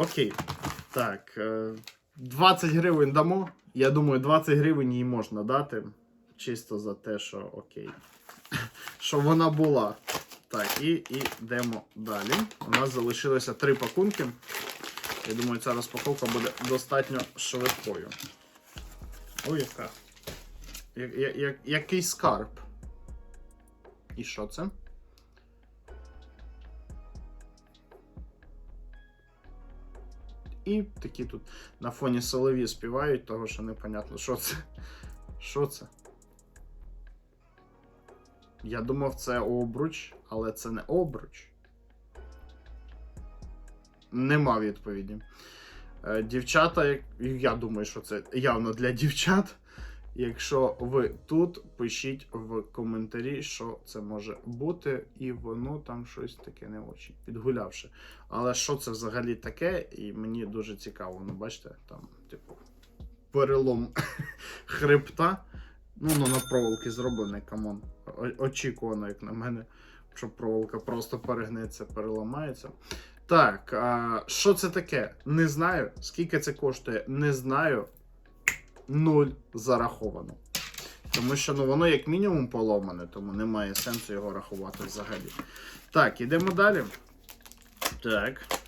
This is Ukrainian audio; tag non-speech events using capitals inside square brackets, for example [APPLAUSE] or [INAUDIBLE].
Окей. Так. е, 20 гривень дамо. Я думаю, 20 гривень їй можна дати. Чисто за те, що окей. [LAUGHS] Що вона була. Так, і йдемо далі. У нас залишилося три пакунки. Я думаю, ця розпаковка буде достатньо швидкою. Ой, яка. Я, я, я, який скарб. І що це? І такі тут на фоні солові співають, того що непонятно, що це. Що це? Я думав, це обруч, але це не обруч. Нема відповіді. Е, Дівчата, я думаю, що це явно для дівчат. Якщо ви тут, пишіть в коментарі, що це може бути, і воно там щось таке не очень підгулявши. Але що це взагалі таке, і мені дуже цікаво. Ну, бачите, там, типу, перелом [LAUGHS] хребта. Ну, ну на проволоки зроблений, камон. Очікувано, як на мене, що проволока просто перегнеться, переламається. Так, а, що це таке? Не знаю. Скільки це коштує? Не знаю. Нуль зараховано. Тому що ну, воно як мінімум поломане, тому немає сенсу його рахувати взагалі. Так, ідемо далі. Так.